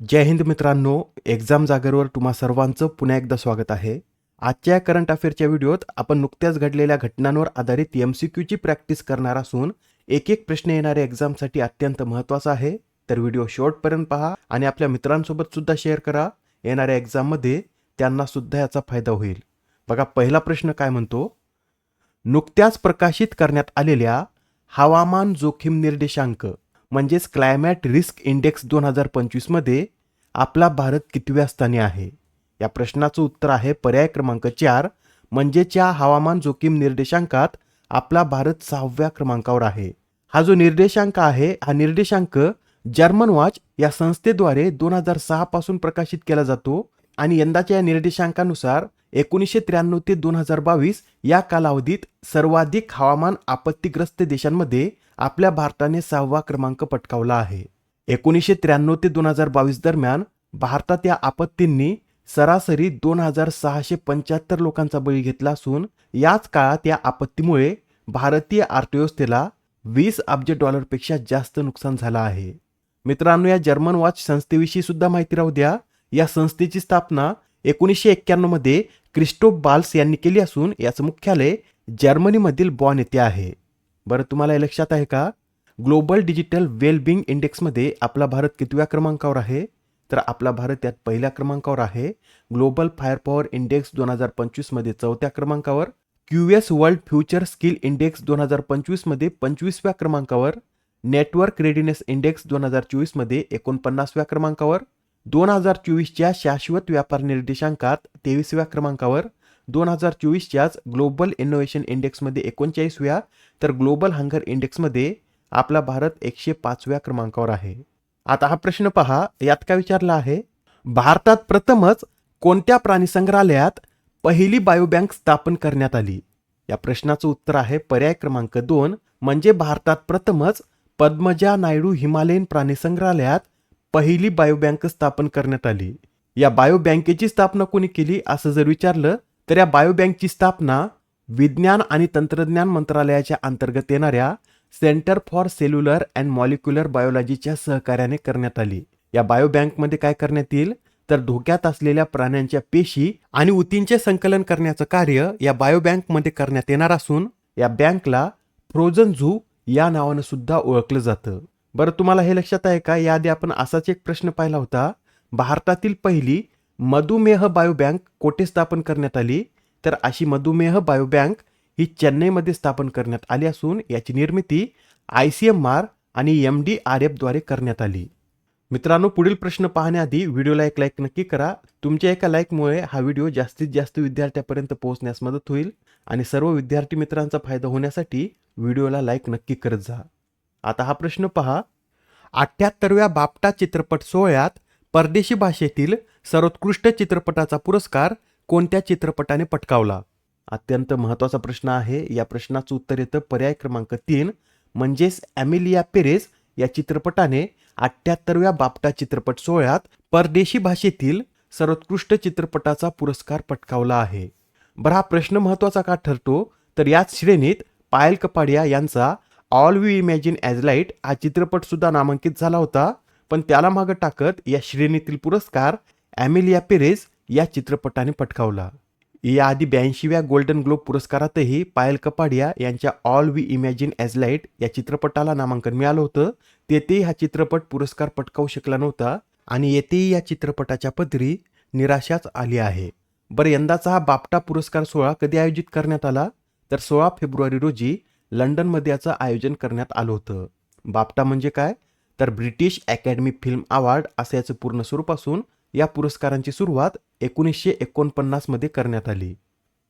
जय हिंद मित्रांनो एक्झाम जागरवर तुम्हा सर्वांचं पुन्हा एकदा स्वागत आहे. आजच्या करंट अफेअरच्या व्हिडिओत आपण नुकत्याच घडलेल्या घटनांवर आधारित एम सी क्यूची प्रॅक्टिस करणार असून एक एक प्रश्न येणाऱ्या एक्झामसाठी अत्यंत महत्त्वाचा आहे. तर व्हिडिओ शेवटपर्यंत पहा आणि आपल्या मित्रांसोबत सुद्धा शेअर करा. येणाऱ्या एक्झाममध्ये त्यांना सुद्धा याचा फायदा होईल. बघा पहिला प्रश्न काय म्हणतो? नुकत्याच प्रकाशित करण्यात आलेल्या हवामान जोखीम निर्देशांक. म्हणजेच क्लायमॅट रिस्क इंडेक्स दोन हजार पंचवीसमध्ये आपला भारत कितव्या स्थानी आहे? या प्रश्नाचं उत्तर आहे पर्याय क्रमांक चार म्हणजेच्या हवामान जोखीम निर्देशांकात आपला भारत सहाव्या क्रमांकावर आहे. हा जो निर्देशांक आहे हा निर्देशांक जर्मन वॉच या संस्थेद्वारे दोन हजार सहा पासून प्रकाशित केला जातो आणि यंदाच्या या निर्देशांकानुसार एकोणीसशे त्र्याण्णव ते दोन हजार बावीस या कालावधीत सर्वाधिक हवामान आपत्तीग्रस्त देशांमध्ये आपल्या भारताने सहावा क्रमांक पटकावला आहे. एकोणीसशे त्र्याण्णव ते दोन हजार बावीस दरम्यान भारतात या आपत्तींनी सरासरी दोन हजार सहाशे पंच्याहत्तर लोकांचा बळी घेतला असून याच काळात या आपत्तीमुळे भारतीय अर्थव्यवस्थेला वीस अब्ज डॉलरपेक्षा जास्त नुकसान झालं आहे. मित्रांनो या जर्मन वॉच संस्थेविषयी सुद्धा माहिती राहू द्या. या संस्थेची स्थापना एकोणीसशे एक्क्याण्णवमध्ये क्रिस्टोफ बाल्स यांनी केली असून याचं मुख्यालय जर्मनीमधील बॉन येथे आहे. बरं तुम्हाला हे लक्षात आहे का? ग्लोबल डिजिटल वेलबिंग इंडेक्समध्ये आपला भारत कितव्या क्रमांकावर आहे? तर आपला भारत यात पहिल्या क्रमांकावर आहे. ग्लोबल फायर पॉवर इंडेक्स दोन हजार पंचवीसमध्ये चौथ्या क्रमांकावर. Q S World Future Skill Index दोन हजार पंचवीसमध्ये पंचवीसव्या क्रमांकावर. नेटवर्क रेडिनेस इंडेक्स दोन हजार चोवीसमध्ये एकोणपन्नासव्या क्रमांकावर. दोन हजार चोवीसच्या शाश्वत व्यापार निर्देशांकात तेवीसव्या क्रमांकावर. दोन हजार चोवीसच्याच ग्लोबल इनोव्हेशन इंडेक्समध्ये एकोणचाळीसव्या तर ग्लोबल हंगर इंडेक्समध्ये आपला भारत एकशे पाचव्या क्रमांकावर आहे. आता हा प्रश्न पहा यात काय विचारला आहे? भारतात प्रथमच कोणत्या प्राणी संग्रहालयात पहिली बायोबँक स्थापन करण्यात आली? या प्रश्नाचं उत्तर आहे पर्याय क्रमांक दोन म्हणजे भारतात प्रथमच पद्मजा नायडू हिमालयन प्राणी संग्रहालयात पहिली बायोबँक स्थापन करण्यात आली. या बायोबँकेची स्थापना कोणी केली असं जर विचारलं तर या बायोबँकची स्थापना विज्ञान आणि तंत्रज्ञान मंत्रालयाच्या अंतर्गत येणाऱ्या Centre for Cellular and Molecular बायोलॉजीच्या सहकार्याने करण्यात आली. या बायोबँकमध्ये काय करण्यात येईल? तर धोक्यात असलेल्या प्राण्यांच्या पेशी आणि उतींचे संकलन करण्याचं कार्य या बायोबँकमध्ये करण्यात येणार असून या बँकला फ्रोझन झू या नावानं सुद्धा ओळखलं जातं. बरं तुम्हाला हे लक्षात आहे का? याआधी आपण असाच एक प्रश्न पाहिला होता. भारतातील पहिली मधुमेह बायोबँक कोठे स्थापन करण्यात आली? तर अशी मधुमेह बायोबँक ही चेन्नईमध्ये स्थापन करण्यात आली असून याची निर्मिती आय सी एम आर आणि एम डी आर एफद्वारे करण्यात आली. मित्रांनो पुढील प्रश्न पाहण्याआधी व्हिडिओला एक लाईक नक्की करा. तुमच्या एका लाईकमुळे हा व्हिडिओ जास्तीत जास्त विद्यार्थ्यापर्यंत पोहोचण्यास मदत होईल आणि सर्व विद्यार्थी मित्रांचा फायदा होण्यासाठी व्हिडिओला लाईक नक्की करत जा. आता हा प्रश्न पहा. अठ्ठ्याहत्तरव्या बापटा चित्रपट सोहळ्यात परदेशी भाषेतील सर्वोत्कृष्ट चित्रपटाचा पुरस्कार कोणत्या चित्रपटाने पटकावला? अत्यंत महत्त्वाचा प्रश्न आहे. या प्रश्नाचं उत्तर येतं पर्याय क्रमांक तीन म्हणजेच ॲमिलिया पेरेस या चित्रपटाने अठ्ठ्याहत्तरव्या बापटा चित्रपट सोहळ्यात परदेशी भाषेतील सर्वोत्कृष्ट चित्रपटाचा पुरस्कार पटकावला आहे. बरं हा प्रश्न महत्त्वाचा का ठरतो? तर याच श्रेणीत पायल कपाडिया यांचा All We Imagine as Light हा चित्रपट सुद्धा नामांकित झाला होता. पण त्याला मागं टाकत या श्रेणीतील पुरस्कार ॲमिलिया पेरेस या चित्रपटाने पटकावला. याआधी ब्याऐंशीव्या गोल्डन ग्लोब पुरस्कारातही पायल कपाडिया यांच्या All We Imagine as Light या चित्रपटाला नामांकन मिळालं होतं. तेथेही हा चित्रपट पुरस्कार पटकावू शकला नव्हता आणि येथेही या चित्रपटाच्या पदरी निराशाच आली आहे. बरं यंदाचा हा बापटा पुरस्कार सोहळा कधी आयोजित करण्यात आला? तर सोळा फेब्रुवारी रोजी लंडनमध्ये याचं आयोजन करण्यात आलं होतं. बापटा म्हणजे काय? तर ब्रिटिश अकॅडमी फिल्म अवॉर्ड असं याचं पूर्ण स्वरूप असून या पुरस्कारांची सुरुवात एकोणीसशे एकोणपन्नासमध्ये करण्यात आली.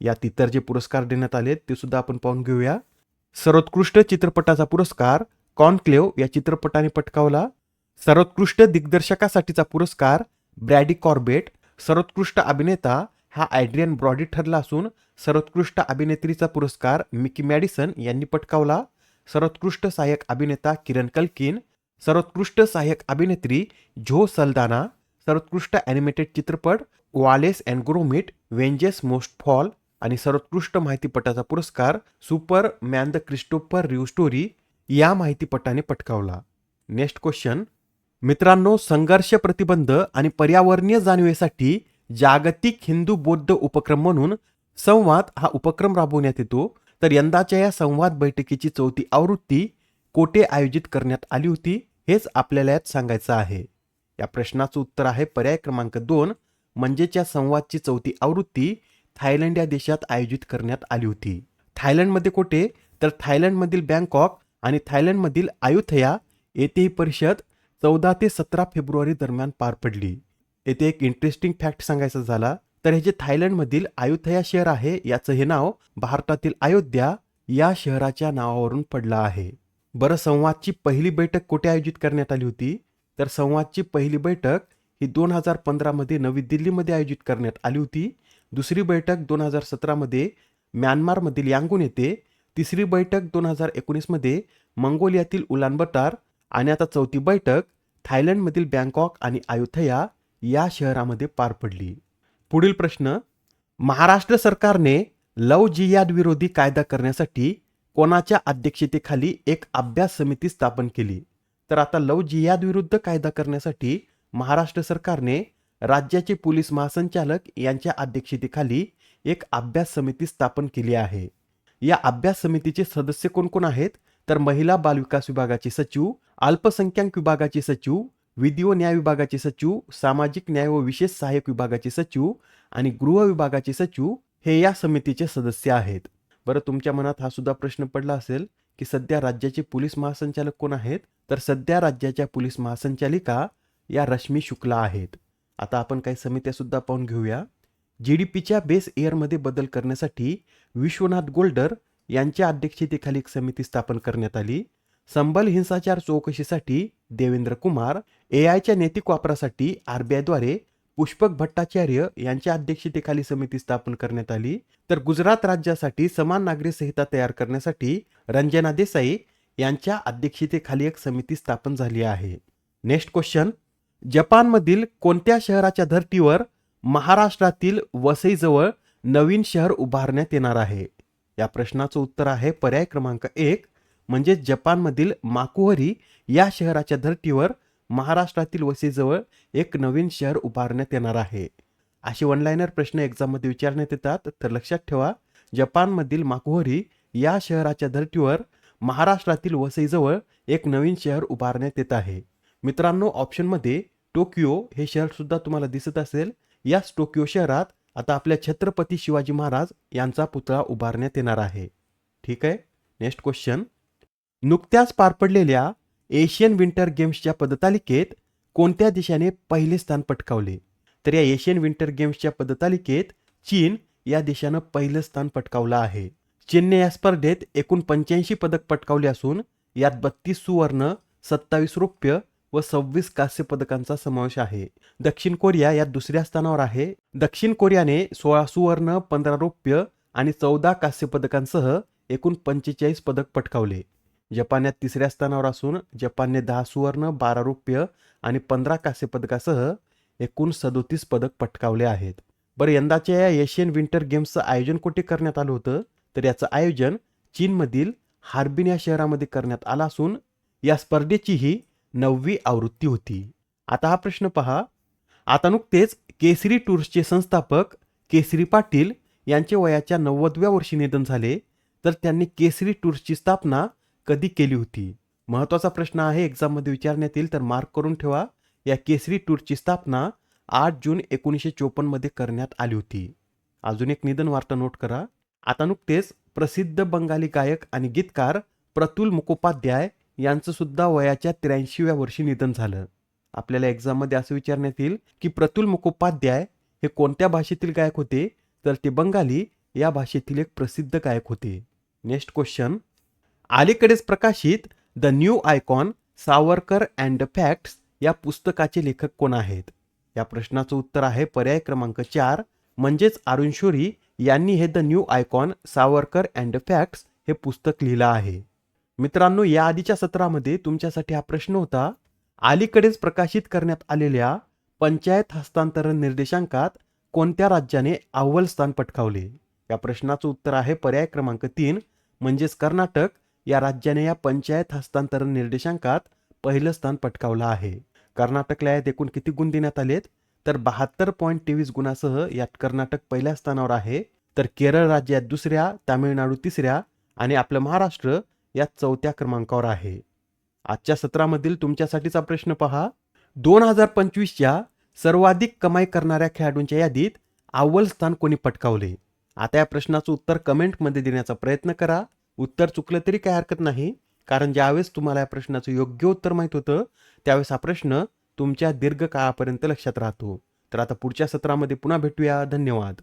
यात इतर जे पुरस्कार देण्यात आले ते सुद्धा आपण पाहून घेऊया. सर्वोत्कृष्ट चित्रपटाचा पुरस्कार कॉनक्लेव या चित्रपटाने पटकावला. सर्वोत्कृष्ट दिग्दर्शकासाठीचा पुरस्कार ब्रॅडी कॉर्बेट. सर्वोत्कृष्ट अभिनेता हा ॲड्रियन ब्रॉडी ठरला असून सर्वोत्कृष्ट अभिनेत्रीचा पुरस्कार मिकी मॅडिसन यांनी पटकावला. सर्वोत्कृष्ट सहाय्यक अभिनेता किरण कल्किन. सर्वोत्कृष्ट सहाय्यक अभिनेत्री झो सलदाना. सर्वोत्कृष्ट ॲनिमेटेड चित्रपट Wallace and Gromit Vengeance Most Fowl आणि सर्वोत्कृष्ट माहितीपटाचा पुरस्कार Superman the Christopher Reeve story या माहितीपटाने पटकावला. नेक्स्ट क्वेश्चन मित्रांनो संघर्ष प्रतिबंध आणि पर्यावरणीय जाणीवेसाठी जागतिक हिंदू बौद्ध उपक्रम म्हणून संवाद हा उपक्रम राबवण्यात येतो. तर यंदाच्या या संवाद बैठकीची चौथी आवृत्ती कोठे आयोजित करण्यात आली होती हेच आपल्याला यात सांगायचं आहे. या प्रश्नाचं उत्तर आहे पर्याय क्रमांक दोन म्हणजेच या संवादची चौथी आवृत्ती थायलंड या देशात आयोजित करण्यात आली होती. थायलंडमध्ये कोठे? तर थायलंडमधील बँकॉक आणि थायलंडमधील आयुथया येथे ही परिषद चौदा ते सतरा फेब्रुवारी दरम्यान पार पडली. येथे एक इंटरेस्टिंग फॅक्ट सांगायचा झाला तर हे जे थायलंडमधील आयुथया शहर आहे याचं हे नाव भारतातील अयोध्या या शहराच्या नावावरून पडलं आहे. बरं संवादची पहिली बैठक कुठे आयोजित करण्यात आली होती? तर संवादची पहिली बैठक ही दोन हजार पंधरामध्ये नवी दिल्लीमध्ये आयोजित करण्यात आली होती. दुसरी बैठक दोन हजार सतरामध्ये म्यानमारमधील यांगून येथे. तिसरी बैठक दोन हजार एकोणीसमध्ये मंगोलियातील उलानबटार आणि आता चौथी बैठक थायलंडमधील बँकॉक आणि आयुथया या शहरामध्ये पार पडली. पुढील प्रश्न महाराष्ट्र सरकारने लव जियाद विरोधी कायदा करण्यासाठी कोणाच्या अध्यक्षतेखाली एक अभ्यास समिती स्थापन केली? तर आता लव जियाद विरुद्ध कायदा करण्यासाठी महाराष्ट्र सरकारने राज्याचे पोलीस महासंचालक यांच्या अध्यक्षतेखाली एक अभ्यास समिती स्थापन केली आहे. या अभ्यास समितीचे सदस्य कोण कोण आहेत? तर महिला बालविकास विभागाचे सचिव अल्पसंख्याक विभागाचे सचिव विधी व न्याय विभागाचे सचिव सामाजिक न्याय व विशेष सहाय्यक विभागाचे सचिव आणि गृह विभागाचे सचिव हे या समितीचे सदस्य आहेत. बरं तुमच्या मनात हा सुद्धा प्रश्न पडला असेल की सध्या राज्याचे पोलीस महासंचालक कोण आहेत? तर सध्या राज्याच्या पोलीस महासंचालिका या रश्मी शुक्ला आहेत. आता आपण काही समित्यासुद्धा पाहून घेऊया. जी डी पीच्या बेस एअरमध्ये बदल करण्यासाठी विश्वनाथ गोल्डर यांच्या अध्यक्षतेखाली एक समिती स्थापन करण्यात आली. संबल हिंसाचार चौकशीसाठी देवेंद्र कुमार ए आयच्या नैतिक वापरासाठी आरबीआयद्वारे पुष्पक भट्टाचार्य यांच्या अध्यक्षतेखाली समिती स्थापन करण्यात आली. तर गुजरात राज्यासाठी समान नागरी संहिता तयार करण्यासाठी रंजना देसाई यांच्या अध्यक्षतेखाली एक समिती स्थापन झाली आहे. नेक्स्ट क्वेश्चन जपानमधील कोणत्या शहराच्या धर्तीवर महाराष्ट्रातील वसईजवळ नवीन शहर उभारण्यात येणार आहे? या प्रश्नाचं उत्तर आहे पर्याय क्रमांक एक म्हणजे जपानमधील माकुहरी या शहराच्या धर्तीवर महाराष्ट्रातील वसईजवळ एक नवीन शहर उभारण्यात येणार आहे. असे वनलायनर प्रश्न एक्झाममध्ये विचारण्यात येतात तर लक्षात ठेवा जपानमधील माकुहरी या शहराच्या धर्तीवर महाराष्ट्रातील वसईजवळ एक नवीन शहर उभारण्यात येत आहे. मित्रांनो ऑप्शनमध्ये टोकियो हे शहर सुद्धा तुम्हाला दिसत असेल. याच टोकियो शहरात आता आपल्या छत्रपती शिवाजी महाराज यांचा पुतळा उभारण्यात येणार आहे. ठीक आहे? नेक्स्ट क्वेश्चन नुकत्याच पार पडलेल्या एशियन विंटर गेम्सच्या पदतालिकेत कोणत्या देशाने पहिले स्थान पटकावले? तर या एशियन विंटर गेम्सच्या पदतालिकेत चीन या देशानं पहिलं स्थान पटकावलं आहे. चीनने या स्पर्धेत एकूण पंच्याऐंशी पदक पटकावले असून यात बत्तीस सुवर्ण सत्तावीस रौप्य व सव्वीस कांस्य पदकांचा समावेश आहे. दक्षिण कोरिया या दुसऱ्या स्थानावर आहे. दक्षिण कोरियाने सोळा सुवर्ण पंधरा रौप्य आणि चौदा कांस्य पदकांसह एकूण पंचेचाळीस पदक पटकावले. जपान या तिसऱ्या स्थानावर असून जपानने दहा सुवर्ण बारा रौप्य आणि पंधरा कांस्य पदकासह एकूण सदोतीस पदक पटकावले आहेत. बरं यंदाच्या या एशियन विंटर गेम्सचं आयोजन कुठे करण्यात आलं होतं? तर याचं आयोजन चीनमधील हार्बिन या शहरामध्ये करण्यात आलं असून या स्पर्धेची ही नववी आवृत्ती होती. आता हा प्रश्न पहा. आता नुकतेच केसरी टूर्सचे संस्थापक केसरी पाटील यांचे वयाच्या नव्वदव्या वर्षी निधन झाले तर त्यांनी केसरी टूर्सची स्थापना कधी केली होती? महत्त्वाचा प्रश्न आहे एक्झाममध्ये विचारण्यात येईल तर मार्क करून ठेवा. या केसरी टूरची स्थापना आठ जून एकोणीसशे चोपन्नमध्ये करण्यात आली होती. अजून एक निधन वार्ता नोट करा. आता नुकतेच प्रसिद्ध बंगाली गायक आणि गीतकार प्रतुल मुखोपाध्याय यांचं सुद्धा वयाच्या त्र्याऐंशीव्या वर्षी निधन झालं. आपल्याला एक्झाममध्ये असं विचारण्यात येईल की प्रतुल मुखोपाध्याय हे कोणत्या भाषेतील गायक होते? तर ते बंगाली या भाषेतील एक प्रसिद्ध गायक होते. Next question. अलीकडेच प्रकाशित the new icon Savarkar and the facts या पुस्तकाचे लेखक कोण आहेत? या प्रश्नाचं उत्तर आहे पर्याय क्रमांक चार म्हणजेच अरुण शोरी यांनी हे the new icon Savarkar and facts हे पुस्तक लिहिलं आहे. मित्रांनो या आधीच्या सत्रामध्ये तुमच्यासाठी हा प्रश्न होता अलीकडेच प्रकाशित करण्यात आलेल्या पंचायत हस्तांतरण निर्देशांकात कोणत्या राज्याने अव्वल स्थान पटकावले? या प्रश्नाचं उत्तर आहे पर्याय क्रमांक तीन म्हणजेच कर्नाटक या राज्याने या पंचायत हस्तांतरण निर्देशांकात पहिलं स्थान पटकावलं आहे. कर्नाटकला यात एकूण किती गुण देण्यात आलेत? तर बहात्तर पॉईंट तेवीस गुणासह यात कर्नाटक पहिल्या स्थानावर आहे. तर केरळ राज्यात दुसऱ्या तामिळनाडू तिसऱ्या आणि आपलं महाराष्ट्र यात चौथ्या क्रमांकावर आहे. आजच्या सत्रामधील तुमच्यासाठीचा प्रश्न पहा. दोन हजार पंचवीसच्या सर्वाधिक कमाई करणाऱ्या खेळाडूंच्या यादीत अव्वल स्थान कोणी पटकावले? आता या प्रश्नाचं उत्तर कमेंटमध्ये देण्याचा प्रयत्न करा. उत्तर चुकलं तरी काही हरकत नाही कारण ज्यावेळेस तुम्हाला या प्रश्नाचं योग्य उत्तर माहीत होतं त्यावेळेस हा प्रश्न तुमच्या दीर्घकाळापर्यंत लक्षात राहतो. तर आता पुढच्या सत्रामध्ये पुन्हा भेटूया. धन्यवाद.